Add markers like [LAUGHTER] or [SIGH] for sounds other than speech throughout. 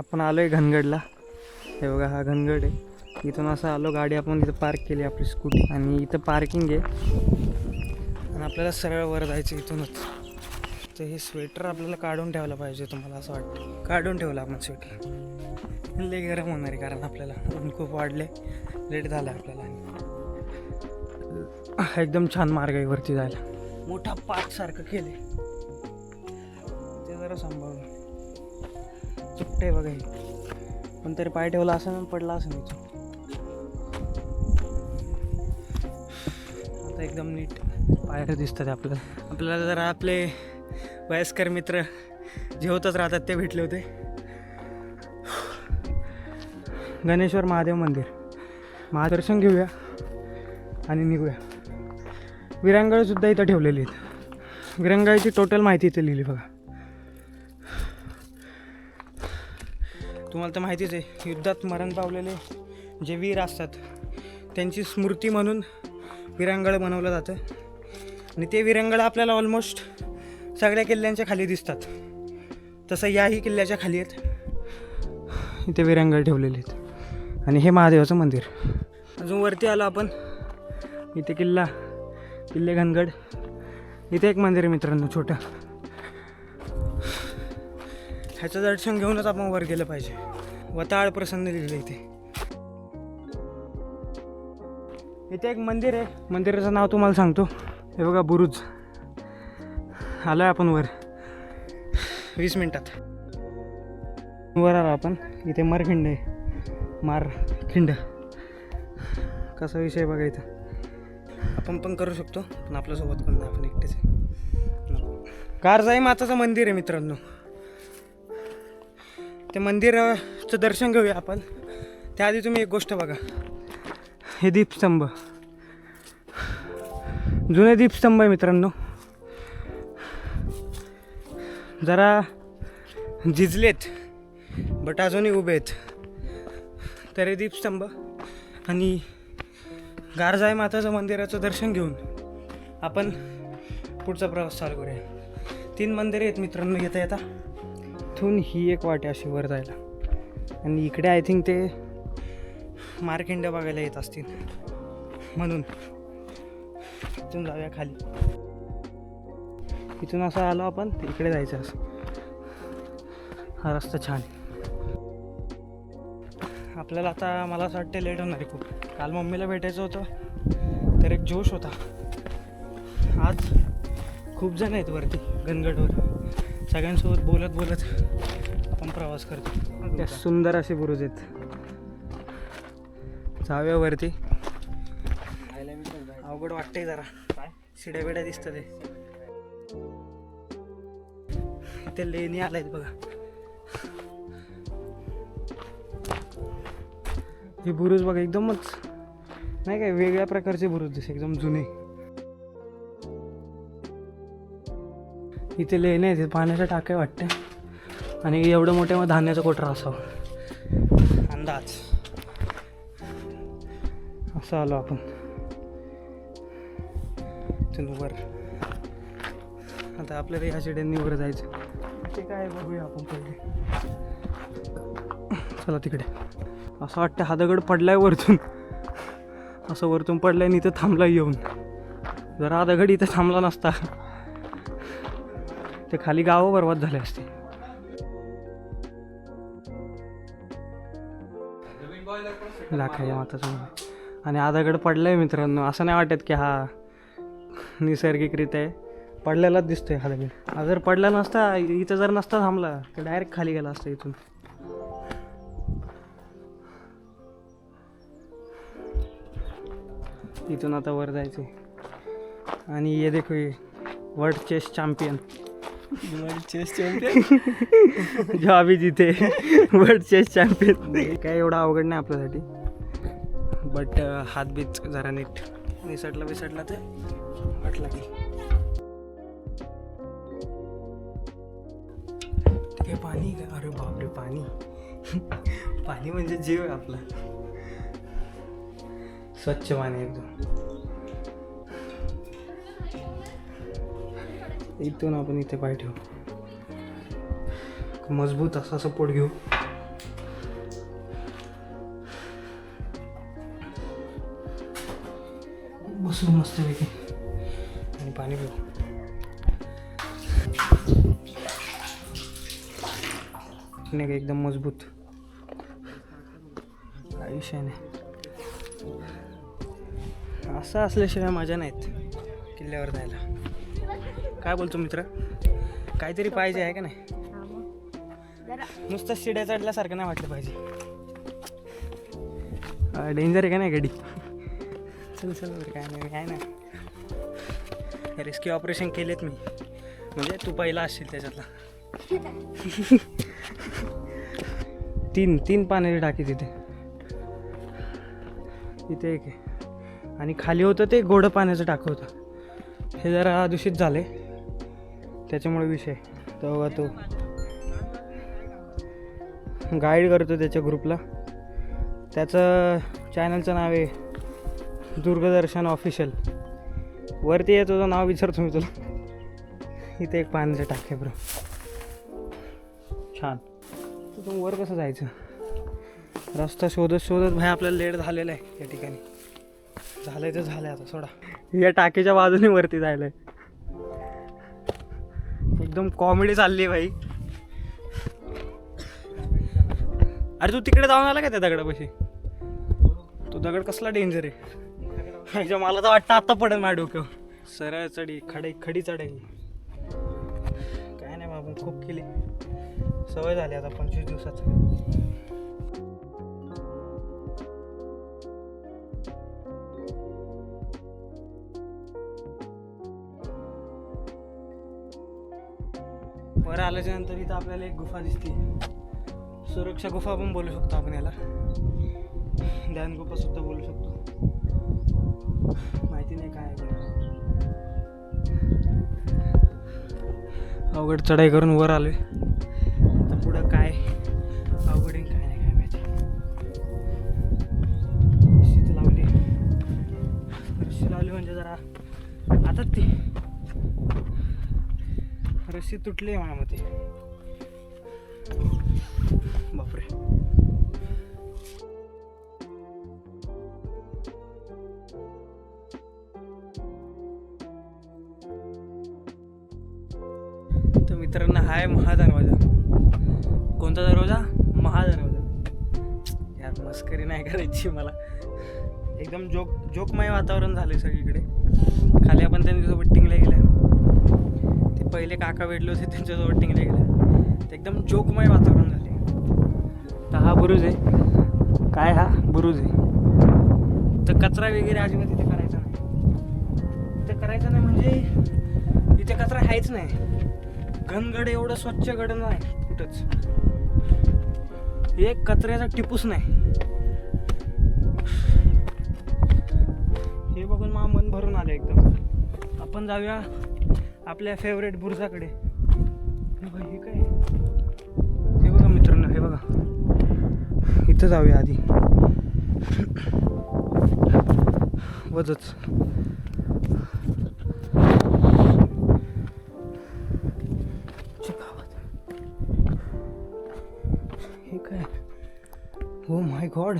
आपण आलो आहे घनगडला. हे बघा हा घनगड आहे. इथून असं आलो गाडी आपण इथं पार्क केली आपली स्कूटी आणि इथं पार्किंग आहे. आणि आपल्याला सरळ वर जायचं इथूनच. तर हे स्वेटर आपल्याला काढून ठेवलं पाहिजे तुम्हाला असं वाटतं. काढून ठेवलं आपण स्वेटर लय गरम होणार आहे कारण आपल्याला. ऊन खूप वाढले लेट झालं आपल्याला. आणि हा एकदम छान मार्ग आहे वरती जायला. मोठा पार्क सारखं केले ते जरा सांभाळून. चुपटे आहे बघा. हे पण तरी पाय ठेवला असं पडला असं नाही आता एकदम नीट पायऱ्या दिसतात आपल्याला. आपल्याला जरा आपले वयस्कर मित्र जे होतच राहतात ते भेटले होते. गणेश्वर महादेव मंदिर. महादर्शन घेऊया आणि निघूया. विरांगळसुद्धा इथं ठेवलेली आहेत. विरंगाळीची टोटल माहिती इथे लिहिली बघा. तुम्हाला तर माहितीच आहे युद्धात मरण पावलेले जे वीर असतात त्यांची स्मृती म्हणून विरांगळ बनवलं जातं. आणि ते विरंगळ आपल्याला ऑलमोस्ट सगळ्या किल्ल्यांच्या खाली दिसतात. तसं याही किल्ल्याच्या खाली आहेत. इथे विरंगळ ठेवलेले आहेत. आणि हे महादेवाचं मंदिर. अजून वरती आलो आपण. इथे किल्ला किल्ले घनगड. इथे एक मंदिर आहे मित्रांनो छोटं. ह्याचं दर्शन घेऊनच आपण वर गेलं पाहिजे. वताळ प्रसन्न लिहिलं इथे. इथे एक मंदिर आहे. मंदिराचं नाव तुम्हाला सांगतो. हे बघा बुरुज. आलो आहे आपण वर. वीस मिनटात. वर आलो आपण. इथे मरखिंड आहे. मारखिंड. कसा विषय बघा इथं. आपण पण करू शकतो पण आपल्यासोबत पण आपण एकटेच आहे. कारजाई माताचं मंदिर आहे मित्रांनो. ते मंदिराचं दर्शन घेऊया आपण. त्याआधी तुम्ही एक गोष्ट बघा. हे दीपस्तंभ. जुने दीपस्तंभ आहे मित्रांनो. जरा झिजलेत बट अजूनही उभे आहेत. तर हे दीपस्तंभ आणि गारजाई माताचं मंदिराचं दर्शन घेऊन आपण पुढचा प्रवास चालू करूया. तीन मंदिरे आहेत मित्रांनो येता येता इथून ही एक वाटे अशी वर जायला. आणि इकडे आय थिंक ते मार्केंड बघायला येत असतील. म्हणून. इथून जाऊया खाली. इथून असं आलो आपण इकडे जायचं असं. हा रस्ता छान आपल्याला आता मला असं वाटतं लेट होणार आहे खूप. काल मम्मीला भेटायचं होतं तर एक जोश होता. आज खूप जण आहेत वरती गणगडवर सगळ्यांसोबत बोलत बोलत प्रवास करतो. त्या सुंदर असे बुरुज आहेत. जाऊया वरती अवघड वाटतंय जरा. काय? शिड्या बिड्या दिसतात ते. इथे लेणी आलायत बघा. हे बुरुज बघा एकदमच नाही काय वेगळ्या प्रकारचे बुरुज दिसे एकदम जुने. इथे लेणे आहेत पाण्याच्या टाक्या वाटते आणि एवढं मोठ्या मग धान्याचं कोठरा असावं अंदाज. असं आलो आपण. वर आता आपल्याला ह्या शिड्यांनी वर जायचं. ते काय बघूया आपण पहिले. चला तिकडे. असं वाटतं हा दगड पडलाय वरतून. असं वरतून पडलाय आणि इथं थांबला येऊन. जर हा दगड इथं थांबला नसता. ते खाली गावं बरबाद झाले असते. लाखाच्या माताचा मंदिर. आणि गड पडलं आहे मित्रांनो. असं नाही वाटत की हा नैसर्गिकरित्या आहे पडलेलाच दिसतोय हा दगड. जर पडला नसता इथं जर नसता थांबला तर डायरेक्ट खाली गेला असता इथून. इथून आता वर जायचे आणि ये देखो world chess champion chess champion [LAUGHS] जो आम्ही जिथे वर्ल्ड चेस चॅम्पियन काय एवढा अवघड नाही आपल्यासाठी. बट हात बीत जरा नीट. निसटला बिसटला ते वाटला की. ते पाणी का? अरे बापरे पाणी. पाणी म्हणजे जीव आहे आपला. स्वच्छ पाणी एकदम. इथून आपण इथे पाय ठेवू. मजबूत असा सपोर्ट घेऊ. बसू मस्तपैकी. आणि पाणी पिऊ. नाही का एकदम मजबूत. आयुष्याने. असं असल्याशिवाय मजा नाहीत. किल्ल्यावर जायला. काय बोलतो मित्र? काहीतरी पाहिजे आहे. का नाही? नुसतं शिड्या चढल्यासारखं नाही वाटलं पाहिजे. डेंजर आहे का नाही गाडी? चल चल काय नाही काय नाही. रेस्क्यू ऑपरेशन केलेत मी. म्हणजे तू पहिला असशील त्याच्यातला. [LAUGHS] तीन तीन पाण्याची टाकी तिथे. इथे एक आहे. आणि खाली होतं ते गोडं पाण्याचं टाकं होतं. हे जरा दूषित झाले त्याच्यामुळे विषय तेव्हा तो. गाईड करतो त्याच्या ग्रुपला त्याचं चॅनलचं नाव आहे दुर्गदर्शन ऑफिशियल वरती आहे तुझं नाव विचारतो मी तुला. इथे एक पाण्याचं टाके आहे ब्रो छान. तिथून वर कसं जायचं? रस्ता शोधत शोधत भाई आपल्याला लेट झालेला आहे या ठिकाणी. झालं तर झालं आता सोडा. या टाकीच्या बाजूने वरती जायला आहे एकदम कॉमेडी चालली आहे भाई. अरे तू तिकडे जाऊन आला का त्या दगडापाशी? तो दगड कसला डेंजर आहे? म्हणजे मला तर वाटतं आता पडेल माझ्या डोक्यावर. सरळ चढी खडे खडी चढाई. काय नाही बाबा खूप केली. सवय झाली आता पंचवीस दिवसाचं वर आल्याच्यानंतर इथं आपल्याला एक गुफा दिसते. सुरक्षा गुफा पण बोलू शकतो आपण याला. ध्यान गुफा सुद्धा बोलू शकतो. माहिती नाही काय अवघड चढाई करून वर आलोय. तुटली आहे माझ्या मते बापरे. तर मित्रांनो हाय महादरवाजा. कोणता दरवाजा? महादरवाजा. यात मस्करी नाही करायची मला. एकदम जोक जोकमय वातावरण झालं सगळीकडे. खाली आपण त्यांच्यासोबत टिंगल्या गेल्या. पहिले काका भेटले होते त्यांच्यासोबत टिंगले गेल्या ते एकदम जोकमय वातावरण झाले. तर हा बुरुज आहे. काय हा बुरुज आहे? तर कचरा वगैरे अजिबात इथे करायचा नाही. इथे करायचा नाही म्हणजे इथे कचरा आहेच नाही. घनगड एवढं स्वच्छ गड नाही कुठंच. एक कचऱ्याचा टिपूस नाही. हे बघून मा मन भरून आलं एकदम. आपण जाऊया आपल्या फेवरेट बुरजाकडे. हे हे काय? हे बघा मित्रांनो हे बघा. इथं जाऊया आधी. वजच. हे काय? हो माय गॉड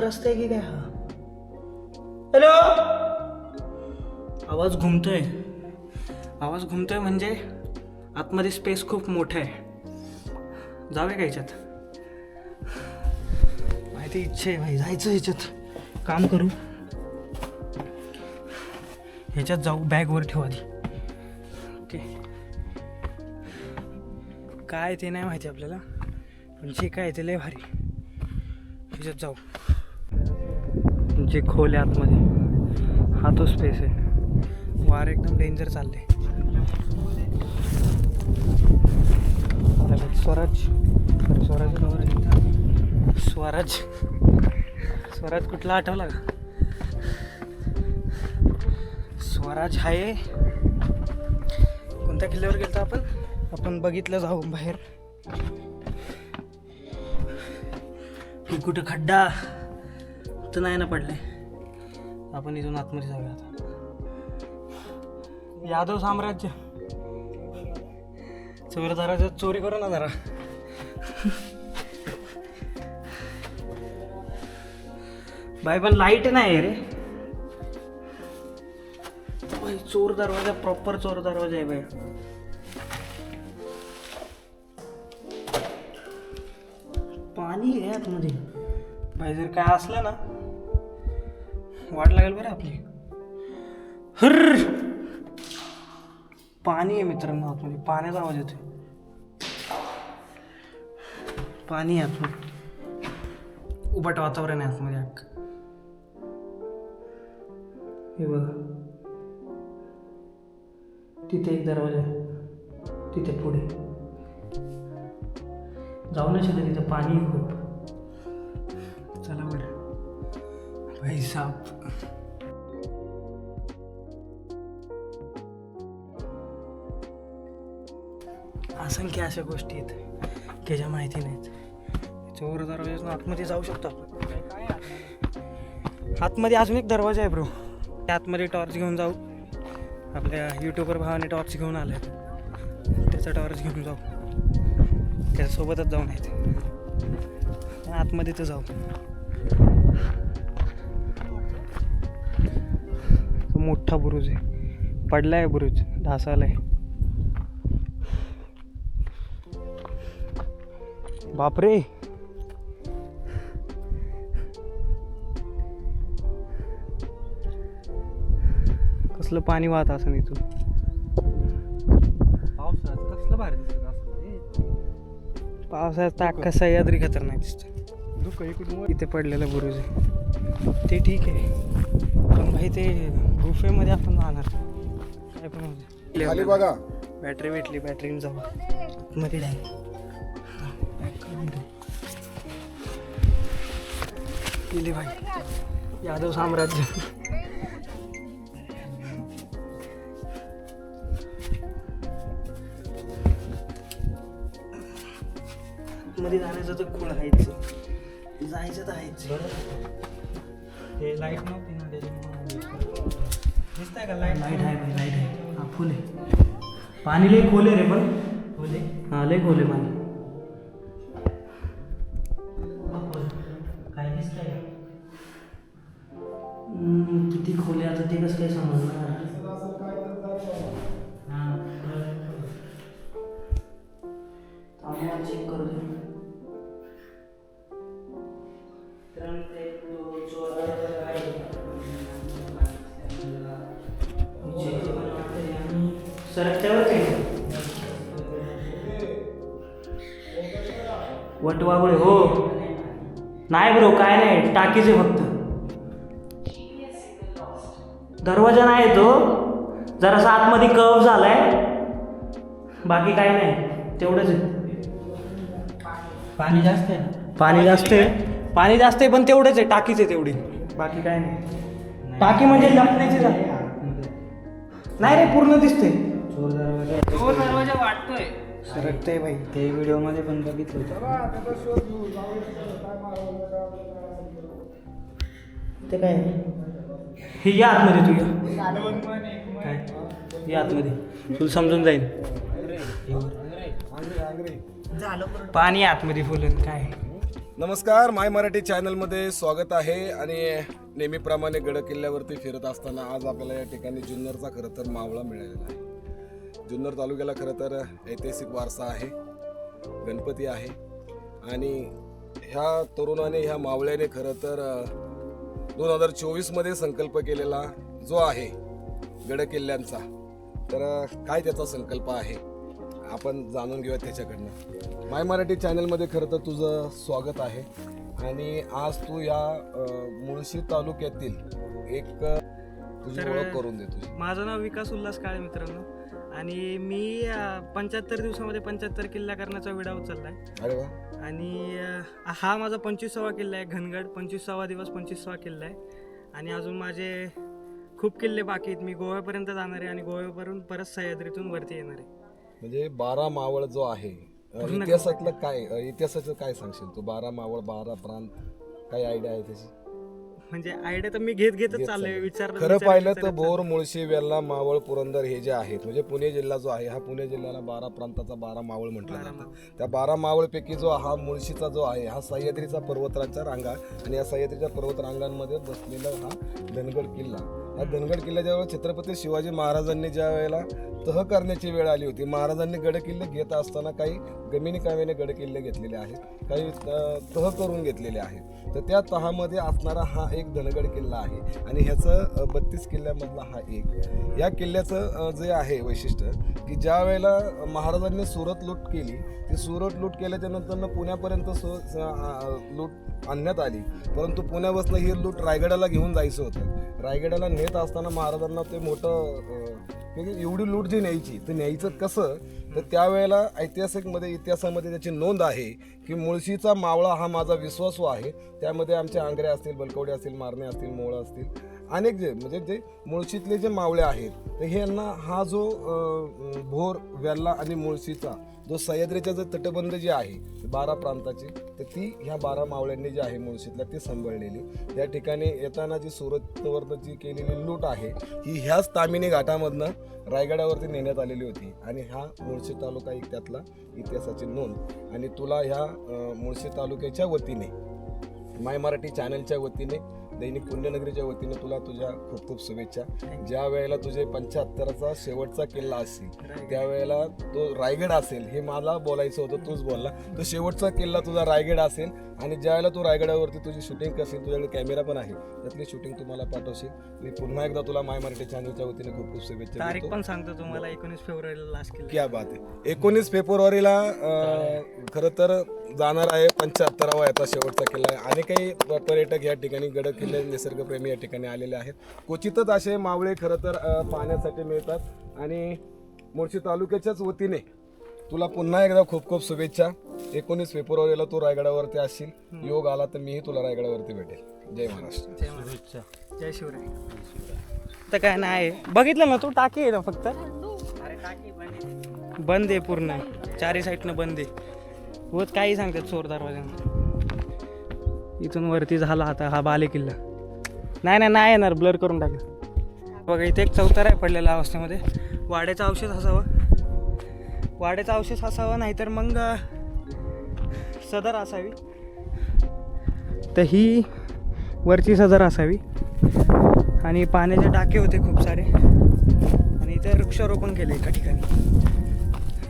रस्ता आहे की काय? हा. हॅलो? आवाज घुमतोय. आवाज घुमतोय म्हणजे आतमध्ये स्पेस खूप मोठा आहे. जाऊया का याच्यात? माहिती इच्छा आहे भाई जायचं ह्याच्यात काम करू. ह्याच्यात जाऊ बॅगवर ठेवा आधी. ओके काय ते नाही माहिती आपल्याला पण जे काय ते लय भारी. ह्याच्यात जाऊ. जे खोल आहे आतमध्ये. हा तो स्पेस आहे. वार एकदम डेंजर चालले. स्वराज. स्वराज स्वराज. स्वराज कुठला आठवला का? स्वराज आहे कोणत्या किल्ल्यावर गेलो आपण? आपण बघितलं जाऊ बाहेर. कुठं खड्डा. तर नाही ना पडले. आपण इथून आतमध्ये जाऊया आता यादव साम्राज्य. चोरदाराच्या चोरी करू ना जरा. बाय पण लाइट नाही रे. चोर दरवाजा प्रॉपर चोर दरवाजा आहे बाई. पाणी आहे आतमध्ये. बाय जर काय असलं ना वाट लागेल बरं आपली. हर पाणी आहे मित्रांनो आतमध्ये पाण्याचा आवाज येतोय. पाणी आहे आतमध्ये उबट वातावरण आहे आतमध्ये अख्खं हे बघा. तिथे एक दरवाजा आहे. तिथे पुढे. जाऊ नाही शकत तिथं पाणी खूप. चला बरं. भाई असंख्य अशा गोष्टी आहेत की ज्या माहिती नाहीत. चोर दरवाजा आतमध्ये जाऊ शकतो आपण. आतमध्ये अजून एक दरवाजा आहे ब्रो त्या आतमध्ये टॉर्च घेऊन जाऊ. आपल्या यूट्यूबवर भावाने टॉर्च घेऊन आले त्याचा टॉर्च घेऊन जाऊ. त्याच्यासोबतच जाऊन येते आतमध्ये तर जाऊ. मोठा बुरुज आहे. पडलाय बुरुज ढासालाय बापरे! कसलं पाणी वाहत असं इथून? पावसाळ्यात कसलं भारी दिसत असं? पावसाळ्यात अख्खा सह्याद्री खतरनाक दिसतो. इथे पडलेलं बुरुज आहे. ते ठीक आहे. पण भाई ते गुफेमध्ये आपण जाणार काय पण. खाली बघा. बॅटरी भेटली बॅटरीने जाऊ. मध्ये गेली भाई यादव साम्राज्य. मध्ये जाण्याचं तर खूळ आहेच. जायचं तर आहेच. हे लाइट नव्हती ना त्याच्यामुळे. दिसतंय का लाइट लाइट आहे भाई लाइट आहे. हा फुल आहे. पाणी लय खोले रे पण. खोले हा लय खोले पाणी. सरकत्यावर वटवागुळे हो. नाही ब्रो काय नाही. टाकीचे फक्त. दरवाजा नाही तो जरासा आतमध्ये कव झालाय. बाकी काय नाही. तेवढंच आहे. पाणी जास्त आहे पाणी जास्त आहे. पाणी जास्त आहे पण तेवढंच आहे. टाकीच आहे तेवढी. बाकी काय नाही. टाकी म्हणजे लपण्याची नाही रे पूर्ण दिसते चोर दरवाजा चोर दरवाजा वाटतोय. सरकतंय भाई ते व्हिडिओमध्ये पण बघितलं होतं. ते काय? हे या आतमध्ये तू या. काय? या आतमध्ये. तुला समजून जाईल. पाणी आतमध्ये फुलं काय? नमस्कार माय मराठी चॅनलमध्ये स्वागत आहे आणि नेहमीप्रमाणे गड किल्ल्यावरती फिरत असताना आज आपल्याला या ठिकाणी जुन्नरचा खरं तर मावळा मिळालेला आहे. जुन्नर तालुक्याला खरं तर ऐतिहासिक वारसा आहे गणपती आहे. आणि ह्या तरुणाने ह्या मावळ्याने खरं तर दोन हजार चोवीसमध्ये संकल्प केलेला जो आहे गड किल्ल्यांचा तर काय त्याचा संकल्प आहे आपण जाणून घेऊया त्याच्याकडनं. माय मराठी चॅनलमध्ये खरं तर तुझं स्वागत आहे. आणि आज तू या मुळशी तालुक्यातील एक तुझी ओळख करून दे तुझी. माझं नाव विकास उल्हास काळे मित्रांनो. आणि मी पंच्याहत्तर दिवसामध्ये पंच्याहत्तर किल्ला करण्याचा विडा उचललाय. अरे वा. आणि अं, हा माझा पंचवीसावा किल्ला आहे घनगड पंचवीसावा दिवस पंचवीसावा किल्ला आहे. आणि अजून माझे खूप किल्ले बाकी आहेत. मी गोव्यापर्यंत जाणार आहे आणि गोव्यापर्यंत परत सह्याद्रीतून वरती येणार आहे. म्हणजे बारा मावळ जो आहे अ, इतिहासातलं काय अ, इतिहासाचं काय सांगशील तू? बारा मावळ बारा प्रांत काय आयडिया आहे त्याची? म्हणजे आयडिया तर मी घेत घेतच घेत चाललोय. विचार खरं पाहिलं तर भोर मुळशी वेल्ला मावळ पुरंदर हे जे आहेत म्हणजे पुणे जिल्हा जो आहे हा पुणे जिल्ह्याला बारा प्रांताचा बारा मावळ म्हटलं बारा जातं. त्या बारा मावळपैकी जो हा मुळशीचा जो आहे हा सह्याद्रीचा पर्वतरांच्या रांगा आणि या सह्याद्रीच्या पर्वत रांगांमध्ये बसलेला हा धनगड किल्ला. हा धनगड किल्ल्याजवळ छत्रपती शिवाजी महाराजांनी ज्या वेळेला तह करण्याची वेळ आली होती महाराजांनी गड किल्ले घेत असताना काही गमिनी काव्याने गड किल्ले घेतलेले आहेत काही तह करून घेतलेले आहेत. तर त्या तहामध्ये असणारा हा एक धनगड किल्ला आहे आणि ह्याचं बत्तीस किल्ल्यामधला हा एक. या किल्ल्याचं जे आहे वैशिष्ट्य की ज्या वेळेला महाराजांनी सुरत लूट केली ती सुरत लूट केल्याच्यानंतर पुण्यापर्यंत सु स- लूट आणण्यात आली. परंतु पुण्यापासून ही लूट रायगडाला घेऊन जायचं होतं. रायगडाला नेत असताना महाराजांना ते मोठं म्हणजे एवढी लूट जी न्यायची तर न्यायचं कसं? तर त्यावेळेला ऐतिहासिकमध्ये इतिहासामध्ये त्याची नोंद आहे की मुळशीचा मावळा हा माझा विश्वासू आहे. त्यामध्ये आमचे आंग्रे असतील बलकवडे असतील मारणे असतील मोळं असतील अनेक जे म्हणजे जे मुळशीतले जे मावळे आहेत तर हे यांना हा जो भोर वेल्ला आणि मुळशीचा जो सह्याद्रीचा जो तटबंध जे आहे बारा प्रांताची तर ती ह्या बारा मावळ्यांनी जी आहे मुळशीतल्या ती सांभाळलेली. या ठिकाणी येताना जी सुरतवरनं जी केलेली लूट आहे ही ह्याच तामिनी घाटामधनं रायगडावरती नेण्यात आलेली होती. आणि हा मुळशी तालुका एक त्यातला इतिहासाची नोंद. आणि तुला ह्या मुळशी तालुक्याच्या वतीने माय मराठी चॅनलच्या वतीने दैनिक पुण्यनगरीच्या वतीने तुला तुझ्या खूप खूप शुभेच्छा. ज्या वेळेला तुझे पंच्याहत्तरचा शेवटचा किल्ला असेल त्यावेळेला तो रायगड असेल हे मला बोलायचं होतं तूच बोलला. तो शेवटचा किल्ला तुझा रायगड असेल आणि ज्या वेळेला तू रायगडावरती तुझी शूटिंग असेल तुझ्याकडे कॅमेरा पण आहे त्यातली शूटिंग तुम्हाला पाठवशील. मी पुन्हा एकदा तुला माय मराठी चॅनलच्या वतीने खूप खूप शुभेच्छा तारीख पण सांगतो तुम्हाला एकोणीस फेब्रुवारीला लास्ट क्या बात आहे. एकोणीस फेब्रुवारीला खरं तर जाणार आहे पंच्याहत्तरावा याचा शेवटचा किल्ला आहे. आणि काही पर्यटक या ठिकाणी गड किल्ले निसर्गप्रेमी या ठिकाणी आलेले आहेत. क्वचितच असे मावळे खरं तर अं, पाहण्यासाठी मिळतात. आणि मुळशी तालुक्याच्याच वतीने तुला पुन्हा एकदा खूप खूप शुभेच्छा. एकोणीस फेब्रुवारीला तू रायगडावरती असशील. योग आला तर मीही तुला रायगडावरती भेटेल. जय महाराष्ट्र. जय महाराष्ट्र. जय शिवराय. तर काय नाही. बघितलं ना तू टाकी आहे ना फक्त? बंद आहे. पूर्ण. चारी साईडनं बंद आहे. होत काही सांगतात चोर दरवाजानं. इथून वरती झाला आता हा बाले किल्ला. नाही नाही नाही येणार. ब्लर करून टाकलं बघा इथे एक चौतारा आहे पडलेला अवस्थेमध्ये. वाड्याचा अवशेष असावा. वाड्याचा अवशेष असावा नाहीतर मग सदर असावी. तर ही वरची सदर असावी. आणि पाण्याचे टाके होते खूप सारे. आणि इथे वृक्षारोपण केले एका ठिकाणी.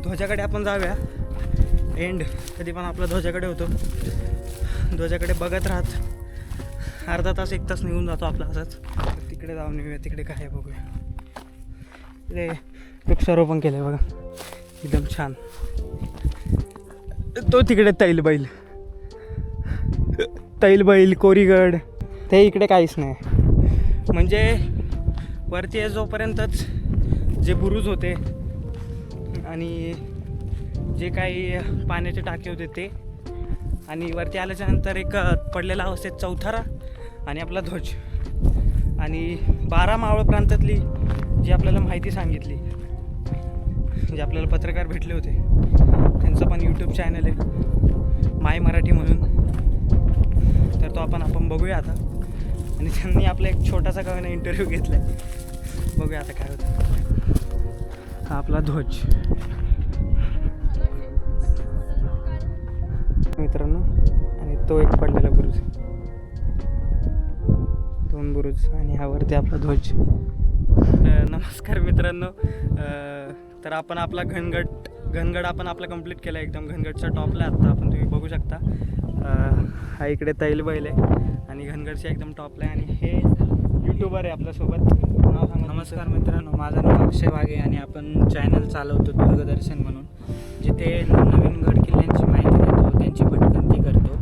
ध्वजाकडे आपण जाऊया. एंड कधी पण आपला ध्वजाकडे होतो. ध्वजाकडे बघत राहत. अर्धा तास एक तास निघून जातो आपला असंच. तिकडे जाऊन येऊया तिकडे काय आहे बघूया. इकडे वृक्षारोपण केलं आहे बघा. एकदम छान. तो तिकडे तैलबैल तैलबैल कोरीगड. ते इकडे काहीच नाही. म्हणजे वरती आहे जोपर्यंतच जे बुरुज होते आणि जे काही पाण्याचे टाके होते ते आणि वरती आल्याच्यानंतर एक पडलेला अवस्थेत चौथारा आणि आपला ध्वज. आणि बारा मावळ प्रांतातली जी आपल्याला माहिती सांगितली जे आपल्याला पत्रकार भेटले होते त्यांचं पण यूट्यूब चॅनल आहे माय मराठी म्हणून. तर तो आपण आपण बघूया आता. आणि त्यांनी आपला एक छोटासा का इंटरव्ह्यू घेतला आहे बघूया आता काय होतं. हा आपला ध्वज. मित्रांनो. आणि तो एक पडलेला बुरुज दोन बुरुज आणि ह्यावरती आपला ध्वज. नमस्कार मित्रांनो. तर आपण आपला घनगट घनगड आपण आपला कंप्लीट केला एकदम घनगडच्या टॉपला आत्ता आपण तुम्ही बघू शकता. हा इकडे तैलबैल आहे. आणि घनगडच्या एकदम टॉपला आहे. आणि हे युट्यूबर आहे आपल्यासोबत नाव सांगा नमस्कार मित्रांनो. माझं नाव अक्षय वाघे आणि आपण चॅनल चालवतो दुर्गदर्शन म्हणून. जिथे नवीन गड किल्ल्यांची माहिती देतो त्यांची भटकंती करतो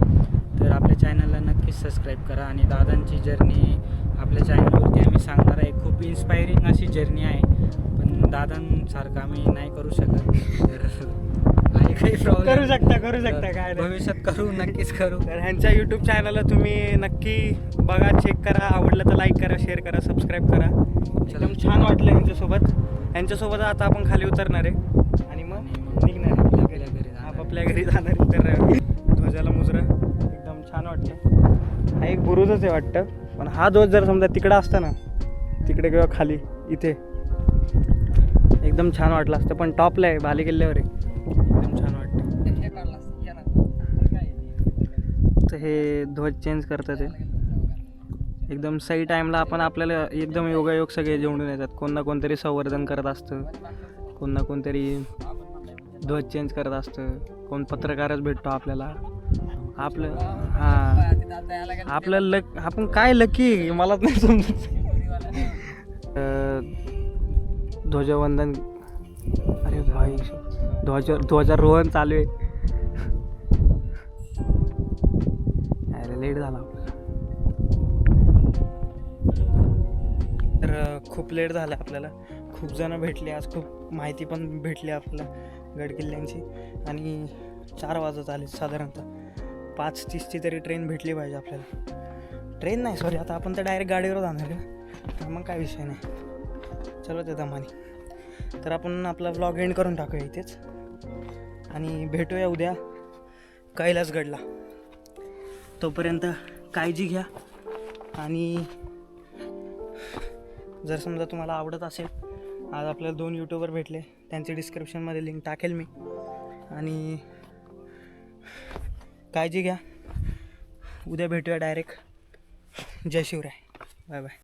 तर आपल्या चॅनलला नक्कीच सबस्क्राईब करा आणि दादांची जर्नी आपल्या चॅनलवरती आम्ही सांगणार आहे. खूप इन्स्पायरिंग अशी जर्नी आहे. पण दादांसारखं आम्ही नाही करू शकत. तर आणि काही प्रॉब्लेम करू शकता करू शकता काय नाही. भविष्यात करू नक्कीच करू. तर ह्यांच्या यूट्यूब चॅनलला तुम्ही नक्की बघा चेक करा. आवडलं तर लाईक करा शेअर करा सबस्क्राईब करा. एकदम छान वाटलं यांच्यासोबत यांच्यासोबत आता आपण खाली उतरणार आहे. आणि मग निघणार आहे. आपल्या घरी जाणार. आपापल्या घरी जाणार आहे. तर ध्वजाला मुजरा. एकदम छान वाटतं हा एक बुरुजच आहे वाटतं. पण हा ध्वज जर समजा तिकडं असता ना तिकडे किंवा खाली इथे एकदम छान वाटलं असतं. पण टॉपला आहे बाले किल्ल्यावर आहे एकदम छान वाटतं. तर हे ध्वज चेंज करतात ते एकदम सही टाईमला आपण आपल्याला एकदम योगायोग सगळे जेवढून येतात. कोण ना कोणतरी संवर्धन करत असतं. कोण ना कोणतरी ध्वज चेंज करत असतं. कोण पत्रकारच भेटतो आपल्याला. आपलं हां. आपलं लक आपण काय लकी मला नाही समजत. ध्वजवंदन. अरे भाई ध्वज ध्वजारोहण चालू आहे. अरे लेट झाला तर खूप लेट झालं आपल्याला. खूप जणं भेटले आज खूप माहिती पण भेटली आपल्याला. गडकिल्ल्यांची. आणि चार वाजत आले साधारणतः. पाच तीसची तरी ट्रेन भेटली पाहिजे आपल्याला. ट्रेन नाही सॉरी आता आपण तर डायरेक्ट गाडीवर जाणार आहे तर मग काय विषय नाही. चलो ते दमाने. तर आपण आपला व्लॉग एंड करून टाकूया इथेच. आणि भेटूया उद्या कैलासगडला. तोपर्यंत काळजी घ्या. आणि जर समजा तुम्हाला आवडत असेल आज आपल्याला दोन यूट्यूबर भेटले. त्यांचे डिस्क्रिप्शनमध्ये लिंक टाकेल मी. आणि काळजी घ्या. उद्या भेटूया डायरेक्ट जय शिवराय. Bye bye